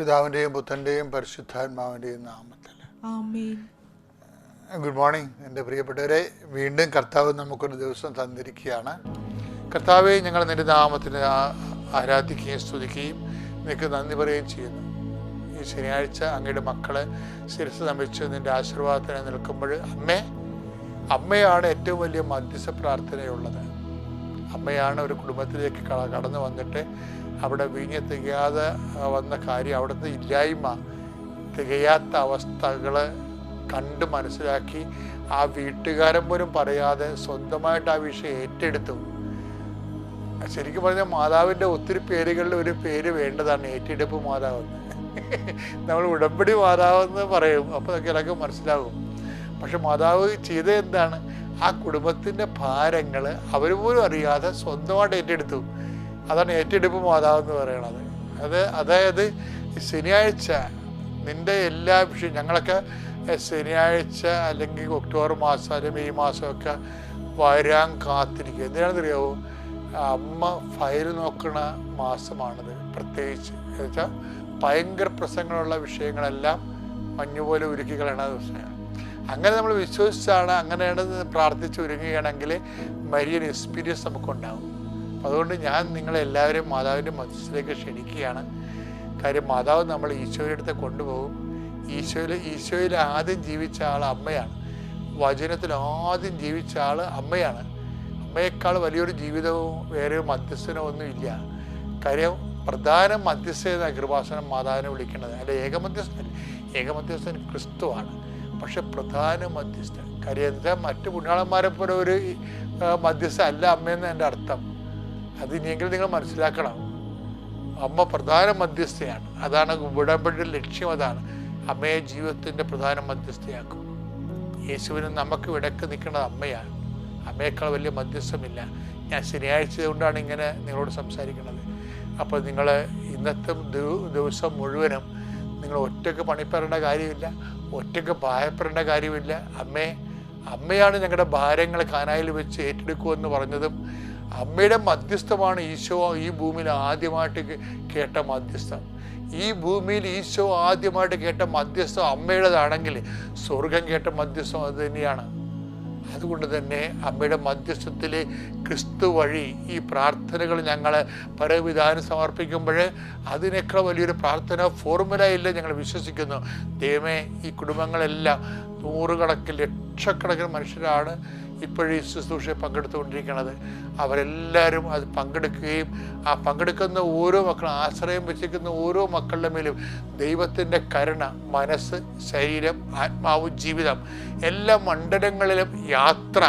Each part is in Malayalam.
പിതാവിന്റെയും പുത്രന്റെയും പരിശുദ്ധാത്മാവിന്റെയും നാമത്തിൽ. ഗുഡ് മോർണിംഗ് എന്റെ പ്രിയപ്പെട്ടവരെ. വീണ്ടും കർത്താവ് നമുക്കൊരു ദിവസം തന്നിരിക്കുകയാണ്. കർത്താവെ ഞങ്ങൾ നിന്റെ നാമത്തിന് ആരാധിക്കുകയും സ്തുതിക്കുകയും നിനക്ക് നന്ദി പറയുകയും ചെയ്യുന്നു. ഈ ശനിയാഴ്ച അങ്ങയുടെ മക്കളെ ശിരസ് നമിച്ച് നിന്റെ ആശീർവാദത്തിന് നിൽക്കുമ്പോൾ അമ്മേ അമ്മയാണ് ഏറ്റവും വലിയ മധ്യസ്ഥ പ്രാർത്ഥനയുള്ളത്. അമ്മയാണ് ഒരു കുടുംബത്തിലേക്ക് കടന്നു വന്നിട്ട് അവിടെ വീഞ്ഞ് തികയാതെ വന്ന കാര്യം അവിടുത്തെ ഇല്ലായ്മ തികയാത്ത അവസ്ഥകൾ കണ്ട് മനസ്സിലാക്കി. ആ വീട്ടുകാരൻ പോലും പറയാതെ സ്വന്തമായിട്ട് ആ വിഷയം ഏറ്റെടുത്തു. ശരിക്കും പറഞ്ഞാൽ മാതാവിന്റെ ഒത്തിരി പേരുകളിൽ ഒരു പേര് വേണ്ടതാണ് ഏറ്റെടുപ്പ് മാതാവെന്ന് നമ്മൾ ഉടമ്പടി മാതാവെന്ന് പറയും അപ്പോൾ ചിലക്ക് മനസ്സിലാകും. പക്ഷെ മാതാവ് ചെയ്തത് എന്താണ്? ആ കുടുംബത്തിന്റെ ഭാരങ്ങൾ അവർ പോലും അറിയാതെ സ്വന്തമായിട്ട് ഏറ്റെടുത്തു. അതാണ് ഏറ്റെടുപ്പ് മാതാവ് എന്ന് പറയണത്. അത് അതായത് ശനിയാഴ്ച നിന്റെ എല്ലാ വിഷയം ഞങ്ങളൊക്കെ ശനിയാഴ്ച അല്ലെങ്കിൽ ഒക്ടോബർ മാസം അല്ലെങ്കിൽ മെയ് മാസമൊക്കെ വരാൻ കാത്തിരിക്കുക. എന്തിനാണെന്നറിയാവോ? അമ്മ ഫയൽ നോക്കുന്ന മാസമാണത് പ്രത്യേകിച്ച്. എന്നുവെച്ചാൽ ഭയങ്കര പ്രസംഗങ്ങളുള്ള വിഷയങ്ങളെല്ലാം മഞ്ഞുപോലെ ഉരുക്കി കളയണ ദിവസമാണ്. അങ്ങനെ നമ്മൾ വിശ്വസിച്ചാണ് അങ്ങനെയാണ് പ്രാർത്ഥിച്ച് ഒരുങ്ങുകയാണെങ്കിൽ മരിയൻ എക്സ്പീരിയൻസ് നമുക്കുണ്ടാകും അതുകൊണ്ട് ഞാൻ നിങ്ങളെല്ലാവരും മാതാവിന്റെ മധ്യത്തിലേക്ക് ക്ഷണിക്കുകയാണ്. കാര്യം മാതാവ് നമ്മൾ ഈശോയുടെ അടുത്ത് കൊണ്ടുപോകും. ഈശോയിൽ ഈശോയിൽ ആദ്യം ജീവിച്ച ആൾ അമ്മയാണ്. വചനത്തിൽ ആദ്യം ജീവിച്ച ആൾ അമ്മയാണ്. അമ്മയേക്കാൾ വലിയൊരു ജീവിതവും വേറെ മധ്യസ്ഥനോ ഒന്നും ഇല്ല. കാര്യം പ്രധാന മധ്യസ്ഥ കൃപാസനം മാതാവിനെ വിളിക്കുന്നത്. അല്ല ഏകമധ്യസ്ഥൻ ഏകമധ്യസ്ഥൻ ക്രിസ്തുവാണ് പക്ഷെ പ്രധാന മധ്യസ്ഥൻ. കാര്യം എന്താ? മറ്റു പുണ്യാളന്മാരെ പോലെ ഒരു മധ്യസ്ഥ അല്ല അമ്മയെന്ന് എന്റെ അർത്ഥം. അത് ഇനിയെങ്കിലും നിങ്ങൾ മനസ്സിലാക്കണം. അമ്മ പ്രധാന മധ്യസ്ഥയാണ്. അതാണ് ഉടമ്പടിയുടെ ലക്ഷ്യം അതാണ് അമ്മയെ ജീവിതത്തിന്റെ പ്രധാന മധ്യസ്ഥയാക്കും. യേശുവിന് നമുക്ക് വിടക്ക് നിൽക്കുന്നത് അമ്മയാണ്. അമ്മയേക്കാൾ വലിയ മധ്യസ്ഥമില്ല. ഞാൻ ശനിയാഴ്ച കൊണ്ടാണ് ഇങ്ങനെ നിങ്ങളോട് സംസാരിക്കുന്നത്. അപ്പോൾ നിങ്ങൾ ഇന്നത്തെ ദിവസം മുഴുവനും നിങ്ങൾ ഒറ്റയ്ക്ക് പണിപ്പെടേണ്ട കാര്യമില്ല. ഒറ്റയ്ക്ക് ഭയപ്പെടേണ്ട കാര്യമില്ല. അമ്മേ അമ്മയാണ് ഞങ്ങളുടെ ഭാരങ്ങൾ കാനായിൽ വെച്ച് ഏറ്റെടുക്കുമെന്ന് പറഞ്ഞതും അമ്മയുടെ മധ്യസ്ഥമാണ് ഈശോ. ഈ ഭൂമിയിൽ ആദ്യമായിട്ട് കേട്ട മധ്യസ്ഥം. ഈ ഭൂമിയിൽ ഈശോ ആദ്യമായിട്ട് കേട്ട മധ്യസ്ഥം അമ്മയുടേതാണെങ്കിൽ സ്വർഗം കേട്ട മധ്യസ്ഥം അത് തന്നെയാണ്. അതുകൊണ്ട് തന്നെ അമ്മയുടെ മധ്യസ്ഥത്തിൽ ക്രിസ്തു വഴി ഈ പ്രാർത്ഥനകൾ ഞങ്ങൾ പരവിധാനം സമർപ്പിക്കുമ്പോൾ അതിനേക്കാൾ വലിയൊരു പ്രാർത്ഥന ഫോർമുല ഇല്ല ഞങ്ങൾ വിശ്വസിക്കുന്നു. ദൈവമേ ഈ കുടുംബങ്ങളെല്ലാം നൂറുകണക്കിന് ലക്ഷക്കണക്കിന് മനുഷ്യരാണ്. ഇപ്പോഴും ഈ ശുശ്രൂഷയിൽ പങ്കെടുത്തുകൊണ്ടിരിക്കുന്നത് അവരെല്ലാവരും അത് പങ്കെടുക്കുകയും ആ പങ്കെടുക്കുന്ന ഓരോ മക്കളും ആശ്രയം വെച്ചിരിക്കുന്ന ഓരോ മക്കളുടെ മേലും ദൈവത്തിന്റെ കരുണ മനസ്സ് ശരീരം ആത്മാവ് ജീവിതം എല്ലാ മണ്ഡലങ്ങളിലും യാത്ര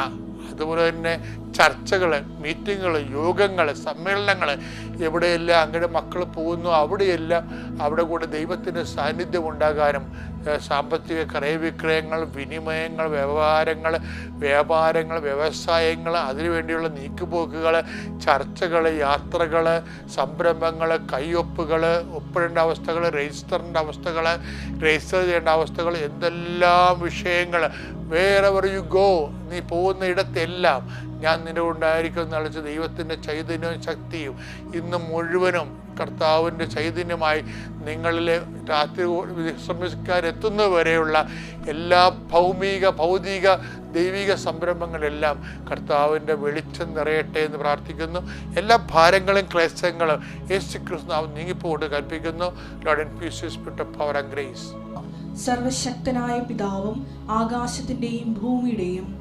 അതുപോലെ തന്നെ ചർച്ചകൾ മീറ്റിങ്ങുകൾ യോഗങ്ങൾ സമ്മേളനങ്ങൾ എവിടെയെല്ലാം അങ്ങനെ മക്കൾ പോകുന്നു അവിടെയെല്ലാം അവിടെ കൂടെ ദൈവത്തിന്റെ സാന്നിധ്യം ഉണ്ടാകാനും സാമ്പത്തിക ക്രയവിക്രയങ്ങൾ വിനിമയങ്ങൾ വ്യവഹാരങ്ങൾ വ്യാപാരങ്ങൾ വ്യവസായങ്ങൾ അതിനുവേണ്ടിയുള്ള നീക്കുപോക്കുകൾ ചർച്ചകൾ യാത്രകൾ സംരംഭങ്ങൾ കൈയൊപ്പുകൾ ഒപ്പിടേണ്ട അവസ്ഥകൾ രജിസ്റ്ററിന്റെ അവസ്ഥകൾ രജിസ്റ്റർ ചെയ്യേണ്ട അവസ്ഥകൾ എന്തെല്ലാം വിഷയങ്ങൾ വേറെ യു ഗോ നീ പോകുന്ന ഇടത്തെല്ലാം ഞാൻ നിന്റെ ഉണ്ടായിരിക്കും എന്നളിച്ച ദൈവത്തിന്റെ ചൈതന്യവും ശക്തിയും ഇന്ന് മുഴുവനും കർത്താവിന്റെ ചൈതന്യമായി നിങ്ങളിലെ രാത്രി വിശ്രമിക്കാരെത്തുന്നത് വരെയുള്ള എല്ലാ ഭൗമിക ഭൗതിക ദൈവിക സംരംഭങ്ങളെല്ലാം കർത്താവിന്റെ വെളിച്ചം നിറയട്ടെ എന്ന് പ്രാർത്ഥിക്കുന്നു. എല്ലാ ഭാരങ്ങളും ക്ലേശങ്ങളും യേശു ക്രിസ്തു നീങ്ങിപ്പോട്ട് കൽപ്പിക്കുന്നു. പീസ് പവർ ഗ്രേസ് സർവശക്തനായ പിതാവും ആകാശത്തിന്റെയും ഭൂമിയുടെയും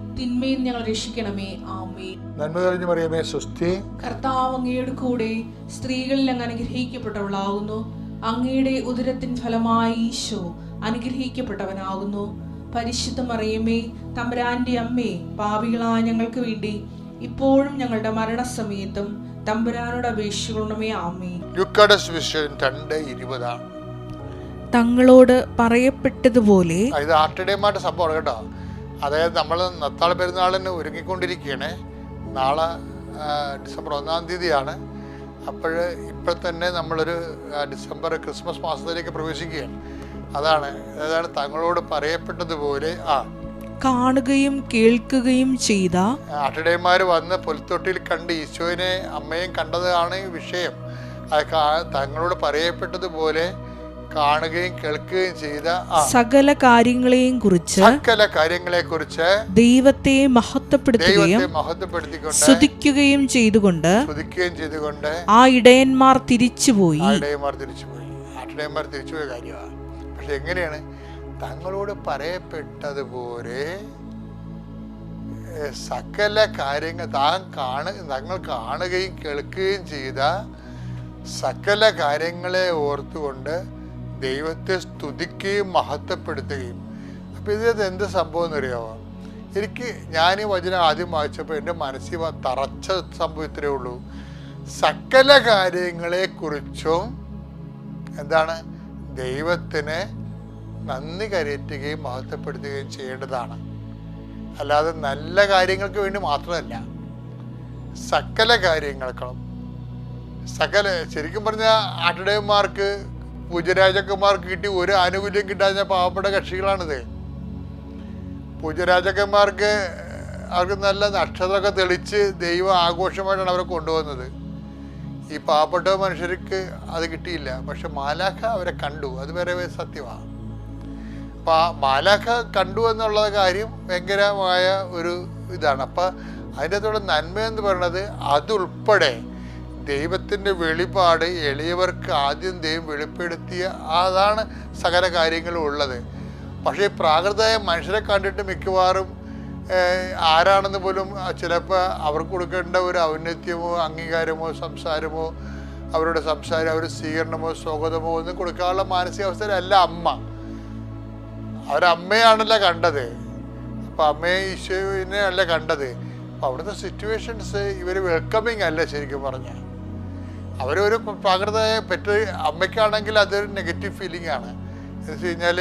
തിന്മയിൽ ഞങ്ങൾ രക്ഷിക്കണമേ. ആമേൻ. നന്മ തെളിഞ്ഞു പറയുമേ സ്വസ്തി. കർത്താവ് അങ്ങയുടെ കൂടെ സ്ത്രീകളിൽ അങ്ങ് അനുഗ്രഹിക്കപ്പെട്ടവളാകുന്നു. അങ്ങയുടെ ഉദരത്തിൻ ഫലമായി ഈശോ അനുഗ്രഹിക്കപ്പെട്ടവനാകുന്നു. പരിശുദ്ധ മറിയമേ തമ്പുരാന്റെ അമ്മേ പാവികളായ ഞങ്ങൾക്ക് വേണ്ടി ഇപ്പോഴും ഞങ്ങളുടെ മരണസമയത്തും തമ്പുരാനോട് അപേക്ഷിക്കണമേ. ആമേ ലുക്കടസ് വിഷയം രണ്ട് ഇരുപതാണ് തങ്ങളോട് പറയപ്പെട്ടതുപോലെ സംഭവം ഇത് ആർട്ടിഡേമായിട്ട് സംഭവമാണ് കേട്ടോ. അതായത് നമ്മൾ നത്താൾ പെരുന്നാളിന് ഒരുങ്ങിക്കൊണ്ടിരിക്കുകയാണ്. നാളെ ഡിസംബർ ഒന്നാം തീയതിയാണ്. അപ്പോൾ ഇപ്പോൾ തന്നെ നമ്മളൊരു ഡിസംബർ ക്രിസ്മസ് മാസത്തിലേക്ക് പ്രവേശിക്കുകയാണ്. അതാണ് അതാണ് തങ്ങളോട് പറയപ്പെട്ടതുപോലെ ആ. കാണുകയും കേൾക്കുകയും ചെയ്ത ആട്ടിടയന്മാർ വന്ന് പുൽത്തൊട്ടിയിൽ കണ്ട് ഈശോനെ അമ്മയും കണ്ടതാണ് വിഷയം. അത് തങ്ങളോട് പറയപ്പെട്ടതുപോലെ കാണുകയും കേൾക്കുകയും ചെയ്ത സകല കാര്യങ്ങളെയും കുറിച്ച് സകല കാര്യങ്ങളെ കുറിച്ച് ദൈവത്തെ മഹത്വപ്പെടുത്തുകയും സ്തുതിക്കുകയും ചെയ്തുകൊണ്ട് സ്തുതിക്കുകയും ചെയ്തുകൊണ്ട് ആ ഇടയന്മാർ തിരിച്ചുപോയി. ഇടയന്മാർ തിരിച്ചുപോയി. തിരിച്ചുപോയ കാര്യമാണ് പക്ഷെ എങ്ങനെയാണ്? തങ്ങളോട് പറയപ്പെട്ടതുപോലെ സകല കാര്യങ്ങൾ താൻ കാണ തങ്ങൾ കാണുകയും കേൾക്കുകയും ചെയ്ത സകല കാര്യങ്ങളെ ഓർത്തുകൊണ്ട് ദൈവത്തെ സ്തുതിക്കുകയും മഹത്വപ്പെടുത്തുകയും. അപ്പോൾ ഇതിനകത്ത് എന്ത് സംഭവം എന്നറിയാമോ എനിക്ക് ഞാൻ ഈ വചനം ആദ്യം വായിച്ചപ്പോൾ എന്റെ മനസ്സിൽ തറച്ച സംഭവം ഇത്രയേ ഉള്ളൂ. സകല കാര്യങ്ങളെക്കുറിച്ചും എന്താണ്? ദൈവത്തിന് നന്ദി കരയറ്റുകയും മഹത്വപ്പെടുത്തുകയും ചെയ്യേണ്ടതാണ്. അല്ലാതെ നല്ല കാര്യങ്ങൾക്ക് വേണ്ടി മാത്രമല്ല സകല കാര്യങ്ങൾക്കും. സകല ശരിക്കും പറഞ്ഞാൽ ആട്ടിടയന്മാർക്ക് പൂജരാജക്കന്മാർക്ക് കിട്ടി ഒരു ആനുകൂല്യം കിട്ടാഞ്ഞ പാവപ്പെട്ട കക്ഷികളാണിത്. പൂജരാജക്കന്മാർക്ക് അവർക്ക് നല്ല നക്ഷത്രമൊക്കെ തെളിച്ച് ദൈവ ആഘോഷമായിട്ടാണ് അവരെ കൊണ്ടുവന്നത്. ഈ പാവപ്പെട്ട മനുഷ്യർക്ക് അത് കിട്ടിയില്ല. പക്ഷെ മാലാഖ അവരെ കണ്ടു. അത് വരെ സത്യമാണ് അപ്പം ആ മാലാഖ കണ്ടു എന്നുള്ള കാര്യം ഭയങ്കരമായ ഒരു ഇതാണ്. അപ്പം അതിന്റെ അകത്തുള്ള നന്മ എന്ന് പറയുന്നത് അതുൾപ്പെടെ ദൈവത്തിന്റെ വെളിപാട് എളിയവർക്ക് ആദ്യം ദൈവം വെളിപ്പെടുത്തിയ അതാണ് സകല കാര്യങ്ങളും ഉള്ളത്. പക്ഷേ പ്രാകൃതമായ മനുഷ്യരെ കണ്ടിട്ട് മിക്കവാറും ആരാണെന്ന് പോലും ചിലപ്പോൾ അവർക്ക് കൊടുക്കേണ്ട ഒരു ഔന്നത്യമോ അംഗീകാരമോ സംസാരമോ അവരുടെ സംസാരം അവർ സ്വീകരണമോ സ്വാഗതമോ ഒന്നും കൊടുക്കാനുള്ള മാനസികാവസ്ഥയിലല്ല അമ്മ. അവരമ്മയാണല്ലോ കണ്ടത്. അപ്പം അമ്മയെ ഈശോവിനെ അല്ല കണ്ടത്. അപ്പം അവിടുത്തെ സിറ്റുവേഷൻസ് ഇവർ വെൽക്കമിങ് അല്ല ശരിക്കും പറഞ്ഞാൽ അവരൊരു പ്രാകൃതമായ പെറ്റ് അമ്മയ്ക്കാണെങ്കിൽ അതൊരു നെഗറ്റീവ് ഫീലിംഗ് ആണ്. എന്ന് വെച്ച് കഴിഞ്ഞാൽ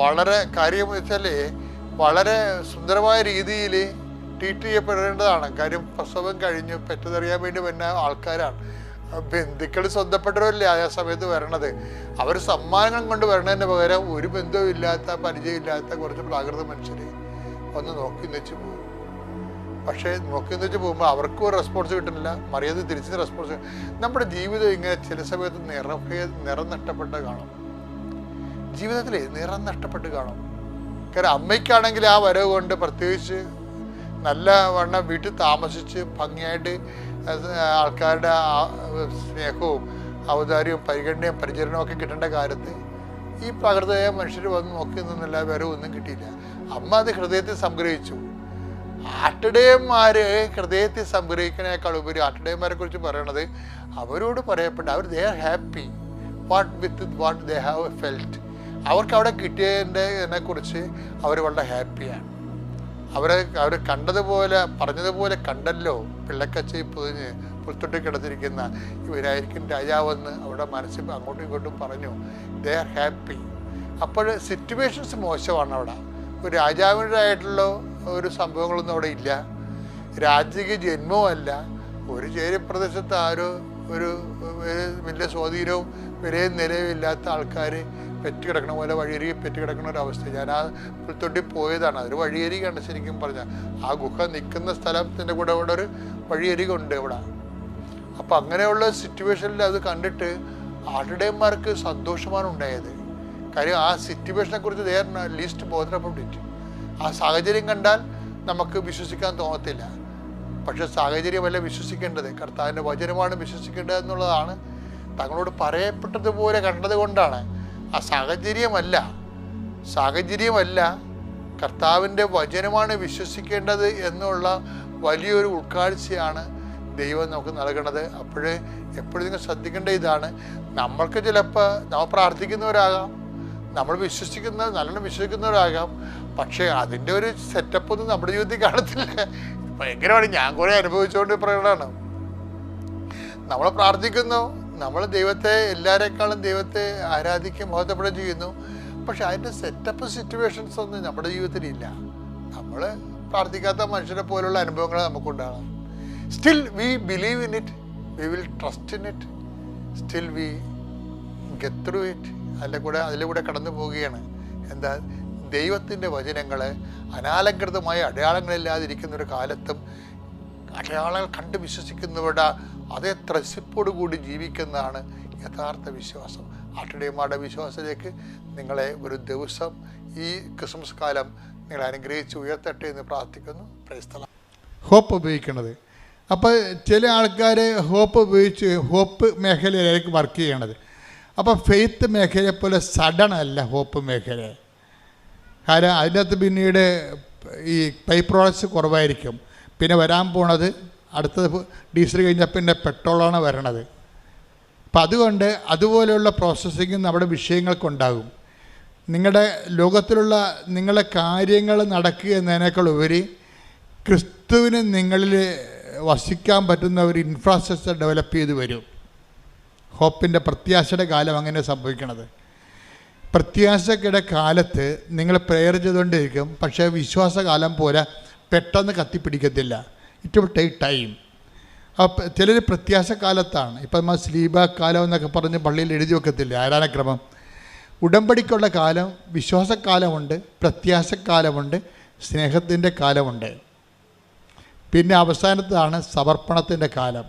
വളരെ കാര്യം വെച്ചാൽ വളരെ സുന്ദരമായ രീതിയിൽ ട്രീറ്റ് ചെയ്യപ്പെടേണ്ടതാണ്. കാര്യം പ്രസവം കഴിഞ്ഞ് പെറ്റതറിയാൻ വേണ്ടി വരുന്ന ആൾക്കാരാണ്. ബന്ധുക്കൾ സ്വന്തപ്പെട്ടവരല്ലേ ആ സമയത്ത് വരണത്. അവർ സമ്മാനങ്ങൾ കൊണ്ട് വരണതിന് പകരം ഒരു ബന്ധവും ഇല്ലാത്ത പരിചയമില്ലാത്ത കുറച്ച് പ്രാകൃത മനുഷ്യരെ ഒന്ന് നോക്കി വെച്ച് പോകും പക്ഷേ നോക്കി വെച്ച് പോകുമ്പോൾ അവർക്കും ഒരു റെസ്പോൺസ് കിട്ടുന്നില്ല. മറിയത് തിരിച്ച് റെസ്പോൺസ് നമ്മുടെ ജീവിതം ഇങ്ങനെ ചില സമയത്ത് നിറഭേ നിറം നഷ്ടപ്പെട്ട് കാണും. ജീവിതത്തിൽ നിറം നഷ്ടപ്പെട്ട് കാണും. കാരണം അമ്മയ്ക്കാണെങ്കിൽ ആ വരവ് കൊണ്ട് പ്രത്യേകിച്ച് നല്ല വണ്ണം വീട്ടിൽ താമസിച്ച് ഭംഗിയായിട്ട് ആൾക്കാരുടെ സ്നേഹവും ഔദാര്യവും പരിഗണനയും പരിചരണവും ഒക്കെ കിട്ടേണ്ട കാലത്ത് ഈ പ്രകൃതയായ മനുഷ്യർ വന്ന് നോക്കി നിന്നില്ല വേറെ ഒന്നും കിട്ടിയില്ല. അമ്മ അത് ഹൃദയത്തിൽ സംഗ്രഹിച്ചു. ആട്ടിടയന്മാര് ഹൃദയത്തിൽ സംഗ്രഹിക്കുന്നതിനേക്കാൾ ഉപരി ആട്ടിടയന്മാരെ കുറിച്ച് പറയണത് അവരോട് പറയപ്പെട്ട അവർ they are happy what with what they have felt അവർക്ക് അവിടെ കിട്ടിയതിനെ കുറിച്ച് അവർ വളരെ ഹാപ്പിയാണ് അവരെ അവർ കണ്ടതുപോലെ പറഞ്ഞതുപോലെ കണ്ടല്ലോ. പിള്ളക്കച്ചി പൊതിഞ്ഞ് പുൽത്തൊട്ടി കിടന്നിരിക്കുന്ന ഇവരായിരിക്കും രാജാവെന്ന് അവിടെ മനസ്സിൽ അങ്ങോട്ടും ഇങ്ങോട്ടും പറഞ്ഞു. ദേ ആർ ഹാപ്പി അപ്പോൾ സിറ്റുവേഷൻസ് മോശമാണ് അവിടെ. ഒരു രാജാവിന്റെതായിട്ടുള്ള ഒരു സംഭവങ്ങളൊന്നും അവിടെ ഇല്ല. രാജകീയ ജന്മവുമല്ല. ഒരു ചേരി പ്രദേശത്ത് ആരോ ഒരു വലിയ സ്വാധീനവും വിലയും നിലയും ഇല്ലാത്ത ആൾക്കാർ പെറ്റ് പോലെ വഴിയരികെ പെറ്റ് കിടക്കണ ഒരു ഞാൻ ആ പുൽത്തൊട്ടി പോയതാണ്. അതൊരു വഴിയരികയാണ് ശരിക്കും പറഞ്ഞാൽ ആ ഗുഹ നിൽക്കുന്ന സ്ഥലത്തിന്റെ കൂടെ അവിടെ ഒരു വഴിയരിക ഉണ്ട് ഇവിടെ അപ്പം അങ്ങനെയുള്ള സിറ്റുവേഷനിൽ അത് കണ്ടിട്ട് ആട്ടിടയന്മാർക്ക് സന്തോഷമാണ് ഉണ്ടായത്. കാര്യം ആ സിറ്റുവേഷനെ കുറിച്ച് ദേ ലീസ്റ്റ് ബോധപ്പെട്ടിട്ട് ആ സാഹചര്യം കണ്ടാൽ നമുക്ക് വിശ്വസിക്കാൻ തോന്നത്തില്ല. പക്ഷെ സാഹചര്യമല്ല വിശ്വസിക്കേണ്ടത്. കർത്താവിന്റെ വചനമാണ് വിശ്വസിക്കേണ്ടത് എന്നുള്ളതാണ് തങ്ങളോട് പറയപ്പെട്ടതുപോലെ കണ്ടത് കൊണ്ടാണ്. ആ സാഹചര്യമല്ല. സാഹചര്യമല്ല കർത്താവിന്റെ വചനമാണ് വിശ്വസിക്കേണ്ടത് എന്നുള്ള വലിയൊരു ഉൾക്കാഴ്ചയാണ് ദൈവം നമുക്ക് നൽകണത് അപ്പോഴേ എപ്പോഴും നിങ്ങൾ ശ്രദ്ധിക്കേണ്ട ഇതാണ്. നമ്മൾക്ക് ചിലപ്പോൾ നമ്മൾ പ്രാർത്ഥിക്കുന്നവരാകാം. നമ്മൾ വിശ്വസിക്കുന്ന നല്ലോണം വിശ്വസിക്കുന്നവരാകാം. പക്ഷേ അതിന്റെ ഒരു സെറ്റപ്പ് ഒന്നും നമ്മുടെ ജീവിതത്തിൽ കാണത്തില്ല. ഭയങ്കരമാണ്. ഞാൻ കുറേ അനുഭവിച്ചുകൊണ്ട് പറയണതാണ് നമ്മൾ പ്രാർത്ഥിക്കുന്നു. നമ്മൾ ദൈവത്തെ എല്ലാവരെക്കാളും ദൈവത്തെ ആരാധിക്കുകയും ബോധപ്പെടുകയും ചെയ്യുന്നു. പക്ഷെ അതിന്റെ സെറ്റപ്പ് സിറ്റുവേഷൻസ് ഒന്നും നമ്മുടെ ജീവിതത്തിൽ ഇല്ല. നമ്മൾ പ്രാർത്ഥിക്കാത്ത മനുഷ്യരെ പോലുള്ള അനുഭവങ്ങൾ നമുക്കുണ്ടാകണം still we believe in it we will trust in it still we get through it അതിന്റെ കൂടെ അതിലൂടെ കൂടെ കടന്നു പോവുകയാണ്. എന്താ ദൈവത്തിന്റെ വചനങ്ങൾ അനാലങ്കൃതമായ അടയാളങ്ങളില്ലാതിരിക്കുന്ന ഒരു കാലത്തും അടയാളങ്ങൾ കണ്ട് വിശ്വസിക്കുന്നവരുടെ അതേ ത്രസിപ്പോടു കൂടി ജീവിക്കുന്നതാണ് യഥാർത്ഥ വിശ്വാസം. ആട്ടിടയന്മാരുടെ വിശ്വാസത്തിലേക്ക് നിങ്ങളെ ഒരു ദിവസം ഈ ക്രിസ്മസ് കാലം നിങ്ങൾ അനുഗ്രഹിച്ച് ഉയർത്തട്ടെ എന്ന് പ്രാർത്ഥിക്കുന്നു. പ്രൈസ്തല ഹോപ്പ് ഉപയോഗിക്കുന്നത് അപ്പോൾ ചില ആൾക്കാർ ഹോപ്പ് ഉപയോഗിച്ച് ഹോപ്പ് മേഖലയിലേക്ക് വർക്ക് ചെയ്യണത്. അപ്പോൾ ഫെയ്ത്ത് മേഖലയെ പോലെ സഡൻ അല്ല ഹോപ്പ് മേഖല. കാരണം അതിനകത്ത് പിന്നീട് ഈ പൈപ്പ് പ്രോഡക്ട്സ് കുറവായിരിക്കും. പിന്നെ വരാൻ പോണത് അടുത്തത് ഡീസൽ കഴിഞ്ഞാൽ പിന്നെ പെട്രോളാണ് വരണത്. അപ്പം അതുകൊണ്ട് അതുപോലെയുള്ള പ്രോസസ്സിങ് നമ്മുടെ വിഷയങ്ങൾക്കുണ്ടാകും. നിങ്ങളുടെ ലോകത്തിലുള്ള നിങ്ങളുടെ കാര്യങ്ങൾ നടക്കുക എന്നതിനേക്കാൾ ഉപരി ക്രിസ്തുവിന് നിങ്ങളിൽ വസിക്കാൻ പറ്റുന്ന ഒരു ഇൻഫ്രാസ്ട്രക്ചർ ഡെവലപ്പ് ചെയ്ത് വരും. ഹോപ്പിന്റെ പ്രത്യാശയുടെ കാലം അങ്ങനെ സംഭവിക്കണത്. പ്രത്യാശയുടെ കാലത്ത് നിങ്ങൾ പ്രെയർ ചെയ്തുകൊണ്ടിരിക്കും പക്ഷേ വിശ്വാസകാലം പോലെ പെട്ടെന്ന് കത്തിപ്പിടിക്കത്തില്ല. ഇറ്റ് വിൽ ടേക്ക് ടൈം അപ്പം ചിലർ പ്രത്യാശ കാലത്താണ് ഇപ്പം നമ്മൾ സ്ലീബ കാലം എന്നൊക്കെ പറഞ്ഞ് പള്ളിയിൽ എഴുതി വെക്കത്തില്ല? ആരാധനക്രമം. ഉടമ്പടിക്കുള്ള കാലം വിശ്വാസക്കാലമുണ്ട് പ്രത്യാശക്കാലമുണ്ട് സ്നേഹത്തിന്റെ കാലമുണ്ട്. പിന്നെ അവസാനത്താണ് സമർപ്പണത്തിന്റെ കാലം.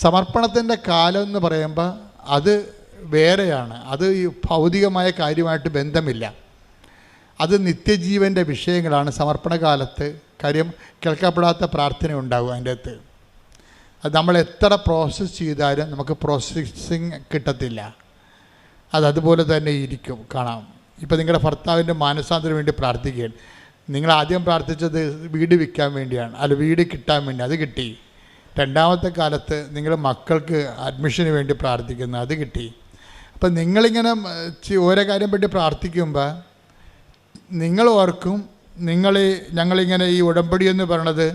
സമർപ്പണത്തിന്റെ കാലം എന്ന് പറയുമ്പോൾ അത് വേറെയാണ്. അത് ഈ ഭൗതികമായ കാര്യമായിട്ട് ബന്ധമില്ല. അത് നിത്യജീവന്റെ വിഷയങ്ങളാണ്. സമർപ്പണകാലത്ത് കാര്യം കേൾക്കപ്പെടാത്ത പ്രാർത്ഥന ഉണ്ടാകും അതിന്റെ അകത്ത് അത് നമ്മൾ എത്ര പ്രോസസ്സ് ചെയ്താലും നമുക്ക് പ്രോസസ്സിങ് കിട്ടത്തില്ല. അത് അതുപോലെ തന്നെ ഇരിക്കും. കാണാം. ഇപ്പം നിങ്ങളുടെ ഭർത്താവിന്റെ മാനസാന്തരം വേണ്ടി പ്രാർത്ഥിക്കുകയാണ്. നിങ്ങൾ ആദ്യം പ്രാർത്ഥിച്ചത് വീട് വിൽക്കാൻ വേണ്ടിയാണ്. അല്ല വീട് കിട്ടാൻ വേണ്ടി. അത് കിട്ടി. രണ്ടാമത്തെ കാലത്ത് നിങ്ങൾ മക്കൾക്ക് അഡ്മിഷന് വേണ്ടി പ്രാർത്ഥിക്കുന്നു. അത് കിട്ടി. അപ്പം നിങ്ങളിങ്ങനെ ഓരോ കാര്യം പറ്റി പ്രാർത്ഥിക്കുമ്പോൾ നിങ്ങൾ ഓർക്കും നിങ്ങൾ ഞങ്ങളിങ്ങനെ ഈ ഉടമ്പടി എന്ന് പറയണത്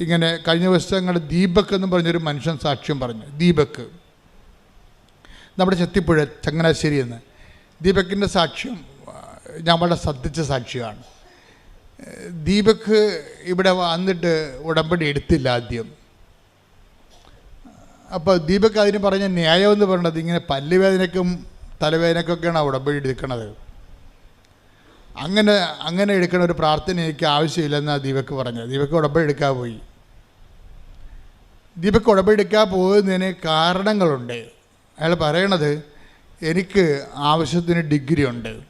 ഇങ്ങനെ കഴിഞ്ഞ ദിവസം ഞങ്ങൾ ദീപക് എന്ന് പറഞ്ഞൊരു മനുഷ്യൻ സാക്ഷ്യം പറഞ്ഞു ദീപക്. നമ്മുടെ ചെത്തിപ്പുഴ ചങ്ങനാശ്ശേരി എന്ന്. ദീപക്കിന്റെ സാക്ഷ്യം ഞാൻ വളരെ ശ്രദ്ധിച്ച സാക്ഷിയാണ് ദീപക് ഇവിടെ വന്നിട്ട് ഉടമ്പടി എടുത്തില്ല ആദ്യം. അപ്പോൾ ദീപക് അതിന് പറഞ്ഞ ന്യായം എന്ന് പറയുന്നത് ഇങ്ങനെ പല്ലുവേദനയ്ക്കും തലവേദനക്കൊക്കെയാണ് ഉടമ്പടി എടുക്കണത്. അങ്ങനെ അങ്ങനെ എടുക്കണ ഒരു പ്രാർത്ഥന എനിക്ക് ആവശ്യമില്ലെന്നാണ് ദീപക് പറഞ്ഞത്. ദീപക് ഉടമ്പടി എടുക്കാൻ പോയി. ദീപക് ഉടമ്പടി എടുക്കാൻ പോകുന്നതിന് കാരണങ്ങളുണ്ട്. അയാൾ പറയണത് എനിക്ക് ആവശ്യത്തിന് ഡിഗ്രി ഉണ്ട്.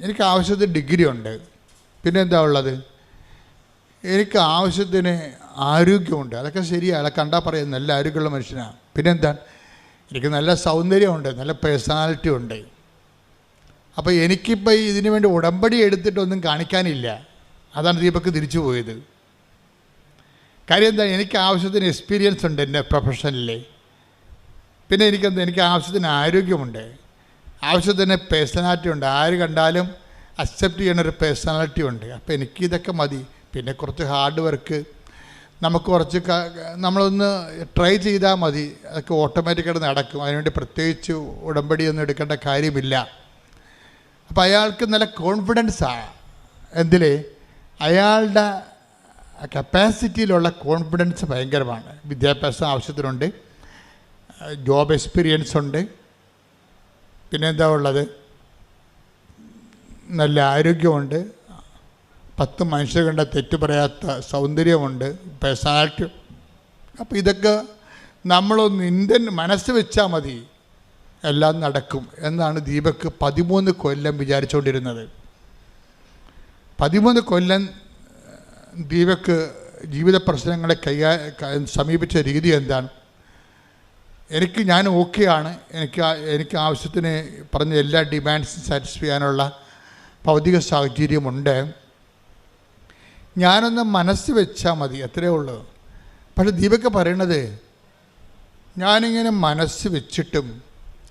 എനിക്ക് ആവശ്യത്തിന് ഡിഗ്രി ഉണ്ട്. പിന്നെന്താ ഉള്ളത്? എനിക്ക് ആവശ്യത്തിന് ആരോഗ്യമുണ്ട്. അതൊക്കെ ശരിയാണ് അതൊക്കെ കണ്ടാൽ പറയും നല്ല ആരോഗ്യമുള്ള മനുഷ്യനാണ് പിന്നെ എന്താ എനിക്ക് നല്ല സൗന്ദര്യമുണ്ട് നല്ല പേഴ്സണാലിറ്റി ഉണ്ട്. അപ്പോൾ എനിക്കിപ്പോൾ ഇതിനു വേണ്ടി ഉടമ്പടി എടുത്തിട്ടൊന്നും കാണിക്കാനില്ല. അതാണ് ദീപക്ക് തിരിച്ചു പോയത്. കാര്യം എന്താ? എനിക്ക് ആവശ്യത്തിന് എക്സ്പീരിയൻസ് ഉണ്ട് എന്റെ പ്രൊഫഷനിൽ പിന്നെ എനിക്കെന്താ? എനിക്ക് ആവശ്യത്തിന് ആരോഗ്യമുണ്ട്. ആവശ്യത്തിന് പേഴ്സണാലിറ്റി ഉണ്ട്. ആര് കണ്ടാലും അക്സെപ്റ്റ് ചെയ്യണ ഒരു പേഴ്സണാലിറ്റി ഉണ്ട് അപ്പോൾ എനിക്കിതൊക്കെ മതി. പിന്നെ കുറച്ച് ഹാർഡ് വർക്ക് നമുക്ക് കുറച്ച് നമ്മളൊന്ന് ട്രൈ ചെയ്താൽ മതി. അതൊക്കെ ഓട്ടോമാറ്റിക്കായിട്ട് നടക്കും. അതിനുവേണ്ടി പ്രത്യേകിച്ച് ഉടമ്പടിയൊന്നും എടുക്കേണ്ട കാര്യമില്ല. അപ്പോൾ അയാൾക്ക് നല്ല കോൺഫിഡൻസാണ് എന്തിൽ അയാളുടെ കപ്പാസിറ്റിയിലുള്ള കോൺഫിഡൻസ് ഭയങ്കരമാണ്. വിദ്യാഭ്യാസം ആവശ്യത്തിനുണ്ട്. ജോബ് എക്സ്പീരിയൻസ് ഉണ്ട്. പിന്നെ എന്താ ഉള്ളത്? നല്ല ആരോഗ്യമുണ്ട്. പത്ത് മനുഷ്യർ കണ്ട തെറ്റു പറയാത്ത സൗന്ദര്യമുണ്ട് പേഴ്സണാലിറ്റി അപ്പോൾ ഇതൊക്കെ നമ്മളൊന്ന് ഇന്ത്യൻ മനസ്സ് വെച്ചാൽ മതി. എല്ലാം നടക്കും എന്നാണ് ദീപക് പതിമൂന്ന് കൊല്ലം വിചാരിച്ചുകൊണ്ടിരുന്നത് പതിമൂന്ന് കൊല്ലം ദീപക് ജീവിത പ്രശ്നങ്ങളെ കൈകാ സമീപിച്ച രീതി എന്താണ്? എനിക്ക് ഞാൻ ഓക്കെയാണ് എനിക്ക് എനിക്ക് ആവശ്യത്തിന് പറഞ്ഞ എല്ലാ ഡിമാൻഡ്സും സാറ്റിസ്ഫൈ ചെയ്യാനുള്ള ഭൗതിക സാഹചര്യമുണ്ട്. ഞാനൊന്ന് മനസ്സ് വെച്ചാൽ മതി അത്രയേ ഉള്ളൂ. പക്ഷെ ദീപക്ക് പറയണത് ഞാനിങ്ങനെ മനസ്സ് വെച്ചിട്ടും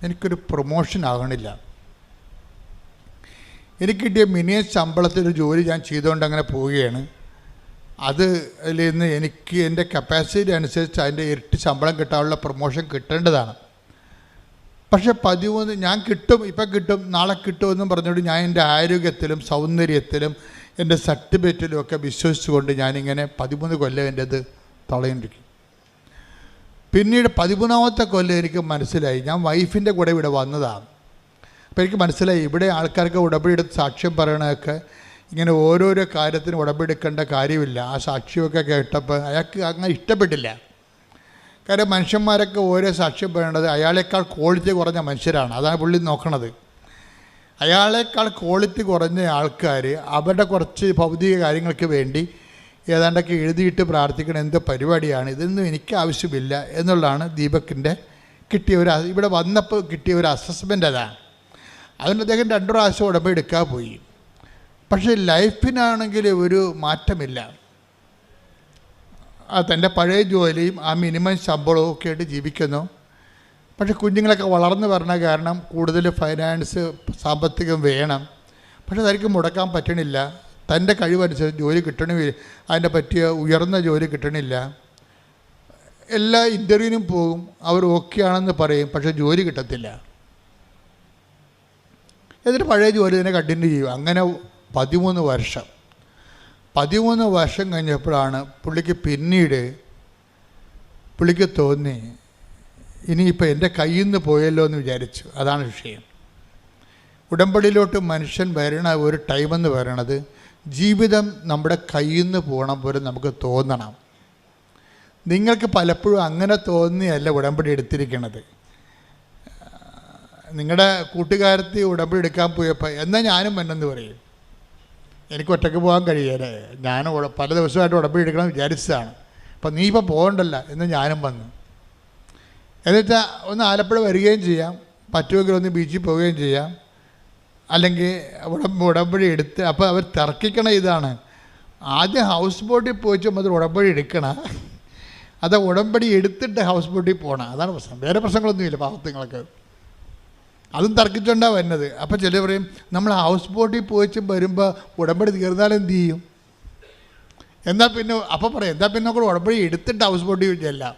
എനിക്കൊരു പ്രൊമോഷൻ ആകണില്ല. എനിക്ക് കിട്ടിയ മിനിയ ശമ്പളത്തിലൊരു ജോലി ഞാൻ ചെയ്തുകൊണ്ട് അങ്ങനെ പോവുകയാണ്. അത് നിന്ന് എനിക്ക് എന്റെ കപ്പാസിറ്റി അനുസരിച്ച് അതിന്റെ ഇരട്ടി ശമ്പളം കിട്ടാനുള്ള പ്രൊമോഷൻ കിട്ടേണ്ടതാണ്. പക്ഷെ പതിമൂന്ന് ഞാൻ കിട്ടും ഇപ്പം കിട്ടും നാളെ കിട്ടുമെന്നും പറഞ്ഞുകൊണ്ട് ഞാൻ എന്റെ ആരോഗ്യത്തിലും സൗന്ദര്യത്തിലും എന്റെ സർട്ടിഫിക്കറ്റിലും ഒക്കെ വിശ്വസിച്ചുകൊണ്ട് ഞാനിങ്ങനെ പതിമൂന്ന് കൊല്ലം എന്റെ അത് തളയിട്ടിരിക്കും പിന്നീട് പതിമൂന്നാമത്തെ കൊല്ലം എനിക്ക് മനസ്സിലായി. ഞാൻ വൈഫിന്റെ കൂടെ ഇവിടെ വന്നതാണ് അപ്പോൾ എനിക്ക് മനസ്സിലായി. ഇവിടെ ആൾക്കാർക്ക് ഉടമ്പടി എടുത്ത് സാക്ഷ്യം പറയണതൊക്കെ ഇങ്ങനെ ഓരോരോ കാര്യത്തിന് ഉടമ്പെടുക്കേണ്ട കാര്യമില്ല. ആ സാക്ഷ്യമൊക്കെ കേട്ടപ്പോൾ അയാൾക്ക് അങ്ങനെ ഇഷ്ടപ്പെട്ടില്ല. കാര്യം മനുഷ്യന്മാരൊക്കെ ഓരോ സാക്ഷ്യം പറയേണ്ടത് അയാളെക്കാൾ ക്വാളിറ്റി കുറഞ്ഞ മനുഷ്യരാണ്. അതാണ് പുള്ളി നോക്കണത്. അയാളെക്കാൾ ക്വാളിറ്റി കുറഞ്ഞ ആൾക്കാർ അവരുടെ കുറച്ച് ഭൗതിക കാര്യങ്ങൾക്ക് വേണ്ടി ഏതാണ്ടൊക്കെ എഴുതിയിട്ട് പ്രാർത്ഥിക്കണം എന്ത് പരിപാടിയാണ്? ഇതൊന്നും എനിക്ക് ആവശ്യമില്ല എന്നുള്ളതാണ് ദീപക്കിന്റെ കിട്ടിയ ഒരു ഇവിടെ വന്നപ്പോൾ കിട്ടിയ ഒരു അസസ്മെന്റ് അതാണ്. അതുകൊണ്ട് അദ്ദേഹം രണ്ടു പ്രാവശ്യം ഉടമ്പടി എടുക്കാൻ പോയി. പക്ഷേ ലൈഫിനാണെങ്കിൽ ഒരു മാറ്റമില്ല. തന്റെ പഴയ ജോലിയും ആ മിനിമം ശമ്പളവും ഒക്കെ ആയിട്ട് ജീവിക്കുന്നു. പക്ഷെ കുഞ്ഞുങ്ങളൊക്കെ വളർന്നു വരണ കാരണം കൂടുതൽ ഫൈനാൻസ് സാമ്പത്തികം വേണം. പക്ഷെ തനിക്ക് മുടക്കാൻ പറ്റണില്ല. തന്റെ കഴിവനുസരിച്ച് ജോലി കിട്ടണമില്ല അതിന്റെ പറ്റിയ ഉയർന്ന ജോലി കിട്ടണില്ല. എല്ലാ ഇന്റർവ്യൂവിനും പോകും അവർ ഓക്കെ ആണെന്ന് പറയും പക്ഷെ ജോലി കിട്ടത്തില്ല. എന്നിട്ട് പഴയ ജോലി തന്നെ കണ്ടിന്യൂ ചെയ്യും. അങ്ങനെ പതിമൂന്ന് വർഷം. പതിമൂന്ന് വർഷം കഴിഞ്ഞപ്പോഴാണ് പുള്ളിക്ക് പിന്നീട് പുള്ളിക്ക് തോന്നി ഇനിയിപ്പോൾ എന്റെ കയ്യിൽ നിന്ന് പോയല്ലോ എന്ന് വിചാരിച്ചു. അതാണ് വിഷയം. ഉടമ്പടിയിലോട്ട് മനുഷ്യൻ വരണ ഒരു ടൈമെന്ന് പറയണത് ജീവിതം നമ്മുടെ കയ്യിൽ നിന്ന് പോകണം പോലെ നമുക്ക് തോന്നണം. നിങ്ങൾക്ക് പലപ്പോഴും അങ്ങനെ തോന്നിയല്ല ഉടമ്പടി എടുത്തിരിക്കണത്. നിങ്ങളുടെ കൂട്ടുകാരത്തി ഉടമ്പടി എടുക്കാൻ പോയപ്പോൾ എന്നാൽ ഞാനും വന്നെന്ന് പറയും. എനിക്ക് ഒറ്റയ്ക്ക് പോകാൻ കഴിയല്ലേ? ഞാൻ പല ദിവസമായിട്ട് ഉടമ്പടി എടുക്കണം വിചാരിച്ചതാണ്. അപ്പം നീ ഇപ്പോൾ പോകണ്ടല്ല എന്ന് ഞാനും വന്നു. എന്നിട്ട് ഒന്ന് ആലപ്പുഴ വരികയും ചെയ്യാം. പറ്റുമെങ്കിൽ ഒന്ന് ബീച്ചിൽ പോവുകയും ചെയ്യാം. അല്ലെങ്കിൽ ഉടമ്പ ഉടമ്പടി എടുത്ത് അപ്പോൾ അവർ തർക്കിക്കണ ഇതാണ്. ആദ്യം ഹൗസ് ബോട്ടിൽ പോയിച്ചു അത് ഉടമ്പടി എടുക്കണം. അത് ഉടമ്പടി എടുത്തിട്ട് ഹൗസ് ബോട്ടിൽ പോകണം അതാണ് പ്രശ്നം. വേറെ പ്രശ്നങ്ങളൊന്നുമില്ല പാവത്തുങ്ങൾക്ക് അതും തർക്കിച്ചുകൊണ്ടാണ് വരുന്നത് അപ്പോൾ ചിലർ പറയും നമ്മൾ ഹൗസ് ബോട്ടിൽ പോയിച്ചും വരുമ്പോൾ ഉടമ്പടി തീർന്നാൽ എന്ത് ചെയ്യും? എന്നാൽ പിന്നെ അപ്പോൾ പറയാം എന്നാൽ പിന്നെ നമുക്ക് ഉടമ്പടി എടുത്തിട്ട് ഹൗസ് ബോട്ടിൽ ചെല്ലാം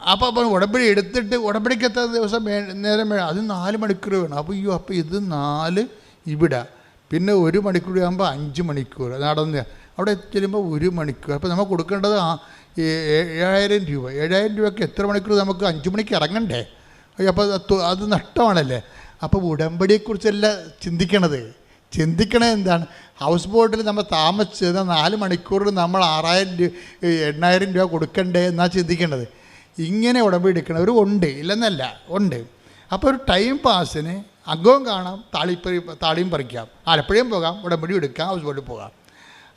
അപ്പോൾ അപ്പോൾ ഉടമ്പടി എടുത്തിട്ട് ഉടമ്പടിക്കെത്ത ദിവസം നേരം വേണം? അത് നാല് മണിക്കൂർ വേണം. അപ്പോൾ അയ്യോ അപ്പോൾ ഇത് നാല് ഇവിടെ. പിന്നെ ഒരു മണിക്കൂർ ആകുമ്പോൾ അഞ്ച് മണിക്കൂർ. നടന്ന് അവിടെ ചെല്ലുമ്പോൾ ഒരു മണിക്കൂർ. അപ്പോൾ നമ്മൾ കൊടുക്കേണ്ടത് ഏഴായിരം രൂപ. ഏഴായിരം രൂപയ്ക്ക് എത്ര മണിക്കൂർ നമുക്ക് അഞ്ച് മണിക്ക് ഇറങ്ങണ്ടേ? അപ്പോൾ അത് നഷ്ടമാണല്ലേ? അപ്പോൾ ഉടമ്പടിയെക്കുറിച്ചല്ല ചിന്തിക്കണത്. ചിന്തിക്കണത് എന്താണ്? ഹൗസ് ബോട്ടിൽ നമ്മൾ താമസിച്ചത് നാല് മണിക്കൂറിൽ നമ്മൾ ആറായിരം രൂപ എണ്ണായിരം രൂപ കൊടുക്കണ്ടേ എന്നാണ് ചിന്തിക്കേണ്ടത്. ഇങ്ങനെ ഉടമ്പടി ഉണ്ട് ഇല്ലെന്നല്ല ഉണ്ട്. അപ്പോൾ ഒരു ടൈം പാസിന് അംഗവും കാണാം താളിപ്പറി താളിയും പറിക്കാം. ആലപ്പുഴയും പോകാം ഉടമ്പടി എടുക്കാം ഹൗസ് ബോട്ടിൽ പോകാം.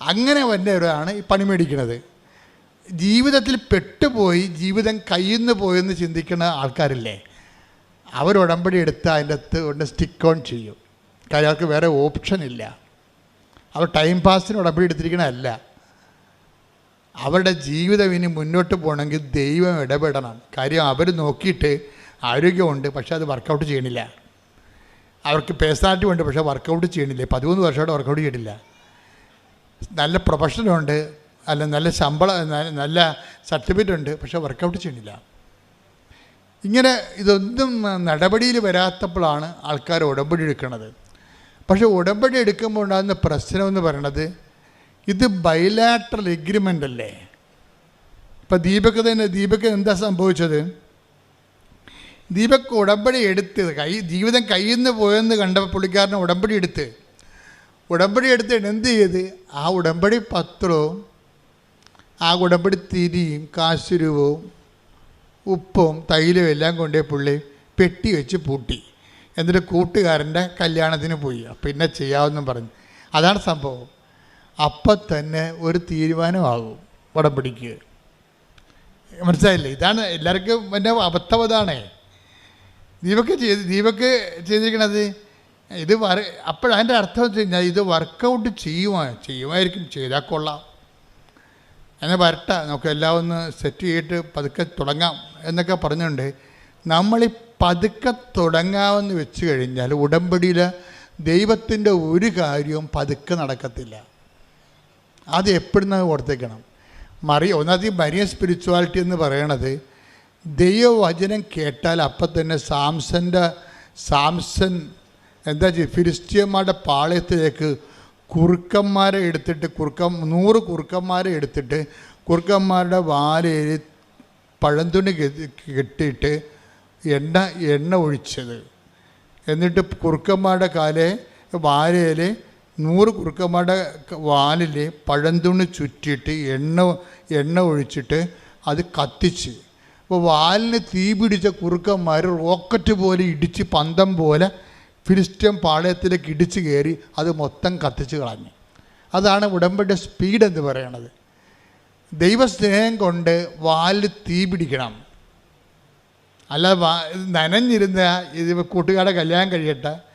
അങ്ങനെ വന്നവരാണ് ഈ പണി മേടിക്കുന്നത് ജീവിതത്തിൽ പെട്ടുപോയി ജീവിതം കയ്യുന്നു പോയെന്ന് ചിന്തിക്കുന്ന ആൾക്കാരില്ലേ? അവർ ഉടമ്പടി എടുത്ത് അതിന്റെ അകത്ത് കൊണ്ട് സ്റ്റിക്ക് ഓൺ ചെയ്യും. കാര്യം അവർക്ക് വേറെ ഓപ്ഷൻ ഇല്ല. അവർ ടൈം പാസിന് ഉടമ്പടി എടുത്തിരിക്കണതല്ല. അവരുടെ ജീവിതം ഇനി മുന്നോട്ട് പോകണമെങ്കിൽ ദൈവം ഇടപെടണം. കാര്യം അവർ നോക്കിയിട്ട് ആരോഗ്യമുണ്ട് പക്ഷെ അത് വർക്കൗട്ട് ചെയ്യണില്ല. അവർക്ക് പേഴ്സണാലിറ്റി ഉണ്ട് പക്ഷേ വർക്കൗട്ട് ചെയ്യണില്ല. പതിമൂന്ന് വർഷമായിട്ട് വർക്കൗട്ട് ചെയ്യണില്ല. നല്ല പ്രൊഫഷനുണ്ട് അല്ല നല്ല ശമ്പളം നല്ല സർട്ടിഫിക്കറ്റ് ഉണ്ട് പക്ഷേ വർക്കൗട്ട് ചെയ്യണില്ല. ഇങ്ങനെ ഇതൊന്നും നടപടിയിൽ വരാത്തപ്പോഴാണ് ആൾക്കാർ ഉടമ്പടി എടുക്കുന്നത്. പക്ഷേ ഉടമ്പടി എടുക്കുമ്പോൾ ഉണ്ടാകുന്ന പ്രശ്നം എന്ന് പറയണത് ഇത് ബൈലാട്രൽ എഗ്രിമെന്റ് അല്ലേ? ഇപ്പം ദീപക് തന്നെ ദീപക് എന്താ സംഭവിച്ചത്? ദീപക് ഉടമ്പടി എടുത്ത് കൈ ജീവിതം കയ്യിൽ നിന്ന് പോയെന്ന് കണ്ടപ്പോൾ പുള്ളിക്കാരനെ ഉടമ്പടി എടുത്ത്. ഉടമ്പടി എടുത്തിട്ട് എന്ത് ചെയ്ത്? ആ ഉടമ്പടി പത്രവും ആ ഉടമ്പടി തിരിയും കാശുരുവും ഉപ്പും തൈലും എല്ലാം കൊണ്ടേ പുള്ളി പെട്ടി വെച്ച് പൂട്ടി. എന്നിട്ട് കൂട്ടുകാരന്റെ കല്യാണത്തിന് പോയി. പിന്നെ ചെയ്യാമെന്നും പറഞ്ഞു. അതാണ് സംഭവം. അപ്പം തന്നെ ഒരു തീരുമാനമാകും ഉടമ്പടിക്ക് മനസ്സിലായില്ലേ? ഇതാണ് എല്ലാവർക്കും എന്റെ അബദ്ധം അതാണേ. ദീപക്ക് ചെയ്ത് ദീപക്ക് ചെയ്തിരിക്കണത് ഇത് വർ അപ്പോഴതിന്റെ അർത്ഥം വെച്ച് കഴിഞ്ഞാൽ ഇത് വർക്കൗട്ട് ചെയ്യുവാ ചെയ്യുമായിരിക്കും ചെയ്താൽ കൊള്ളാം. അങ്ങനെ വരട്ടെ നമുക്ക് എല്ലാം ഒന്ന് സെറ്റ് ചെയ്തിട്ട് പതുക്കെ തുടങ്ങാം എന്നൊക്കെ പറഞ്ഞുകൊണ്ട് നമ്മൾ ഈ പതുക്കെ തുടങ്ങാമെന്ന് വെച്ച് കഴിഞ്ഞാൽ ഉടമ്പടിയിൽ ദൈവത്തിന്റെ ഒരു കാര്യവും പതുക്കെ നടക്കത്തില്ല. അത് എപ്പോഴും നമ്മൾ ഓർത്തേക്കണം. മറിയ ഒന്നാമത് മരിയ സ്പിരിച്വാലിറ്റി എന്ന് പറയണത് ദൈവവചനം കേട്ടാൽ അപ്പം തന്നെ സാംസന്റെ സാംസൺ എന്താ ചെയ്യുക ഫിലിസ്റ്റിയന്മാരുടെ പാളയത്തിലേക്ക് കുറുക്കന്മാരെ എടുത്തിട്ട് കുറുക്കം നൂറ് കുറുക്കന്മാരെ എടുത്തിട്ട് കുറുക്കന്മാരുടെ വാലയിൽ പഴന്തുണി കെട്ടി- കെട്ടിയിട്ട് എണ്ണ എണ്ണ ഒഴിച്ചത്. എന്നിട്ട് കുറുക്കന്മാരുടെ കാലെ വാലയിൽ നൂറ് കുറുക്കന്മാരുടെ വാലിൽ പഴന്തുണി ചുറ്റിയിട്ട് എണ്ണ എണ്ണ ഒഴിച്ചിട്ട് അത് കത്തിച്ച്. അപ്പോൾ വാലിന് തീ പിടിച്ച കുറുക്കന്മാർ റോക്കറ്റ് പോലെ ഇടിച്ച് പന്തം പോലെ ഫിലിസ്റ്റം പാളയത്തിലേക്ക് ഇടിച്ച് കയറി അത് മൊത്തം കത്തിച്ച് കളഞ്ഞു. അതാണ് ഉടമ്പടിയുടെ സ്പീഡ് എന്ന് പറയണത്. ദൈവസ്നേഹം കൊണ്ട് വാലിൽ തീ പിടിക്കണം. അല്ല നനഞ്ഞിരുന്ന ഇത് കൂട്ടുകാരുടെ കല്യാണം കഴിയട്ടെ.